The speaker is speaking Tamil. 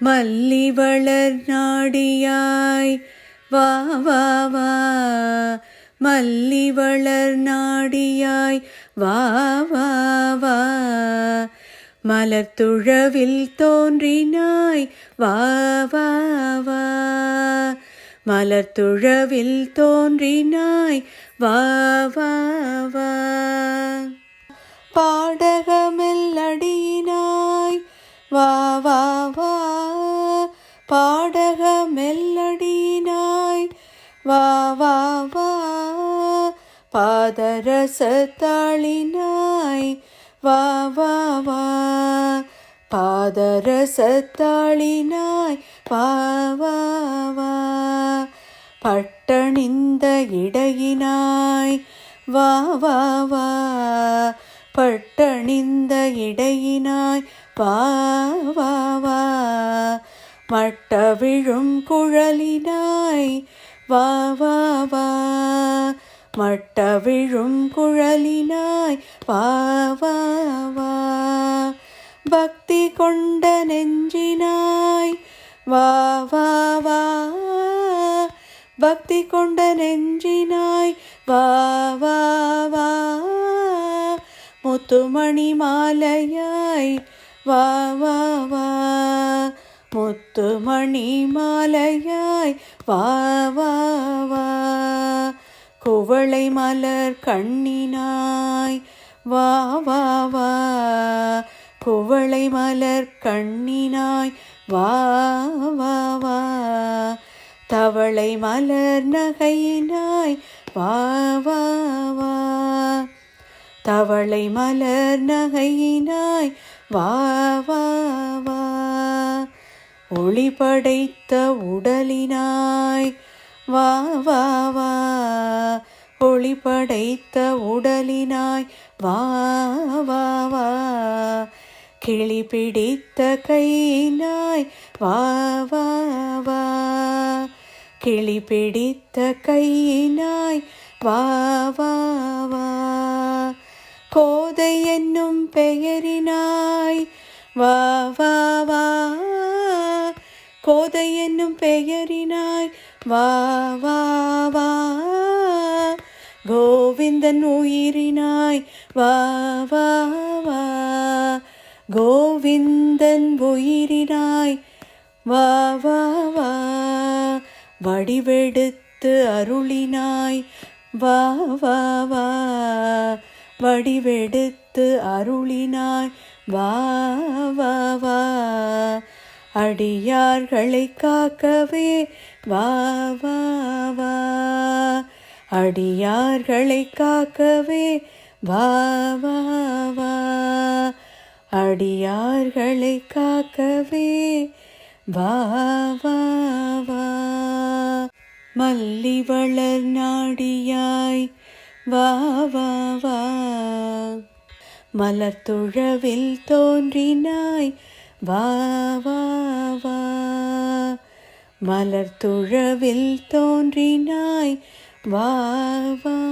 மல்லி வளர் நாடியாய் வா வா வா. மல்லி வளர் நாடியாய் வா வா வா. மலர்த்துழவில் தோன்றினாய் வா வா வா. மலர்த்துழவில் தோன்றினாய் வா வா வா. பாடக மெல்லடியினாய் வா வா வா பாதரசத்தாளினாய். வா வா வா பாதரசத்தாளினாய். வா வா வா பட்டணிந்த இடையினாய். வா வா வா பட்டணிந்த இடையினாய். வா வா மட்ட விழும் குழலினாய். வா வா வா. மட்ட விழும் குழலினாய். வா வா வா. பக்தி கொண்ட நெஞ்சினாய். வா வா வா. பக்தி கொண்ட நெஞ்சினாய். வா வா வா. முத்துமணி மாலையாய். வா வா வா. முத்துமணி மாலையாய் வா வா வா. குவளை மலர் கண்ணினாய் வா வா வா. குவளை மலர் கண்ணினாய் வா வா வா. தவளை மலர் நகையினாய் வா வா வா. தவளை மலர் நகையினாய் வா வா படைத்த உடலினாய். வா வா வா. ஒளி படைத்த உடலினாய். வா வா வா. கிளி பிடித்த கையினாய். வா வா வா. கிளி பிடித்த கையினாய். வா வா வா. கோதை என்னும் பெயரினாய். வா வா வா. கோதை என்னும் பெயரினாய் வா வா வா. கோவிந்தன் உயிரினாய் வா வா வா. கோவிந்தன் உயிரினாய் வா வா வா. வடிவெடுத்து அருளினாய் வா வா வா. வடிவெடுத்து அருளினாய் வா வா வா. அடியார்களை காக்கவே. வா வா வா. அடியார்களை காக்கவே. வா வா வா. அடியார்களை காக்கவே. வா வா வா. மல்லி வளர் நாடியாய். வா வா வா. மலர்த்துழவில் தோன்றினாய். வா வா வா. மலர் துழவில் தோன்றினாய். வா வா.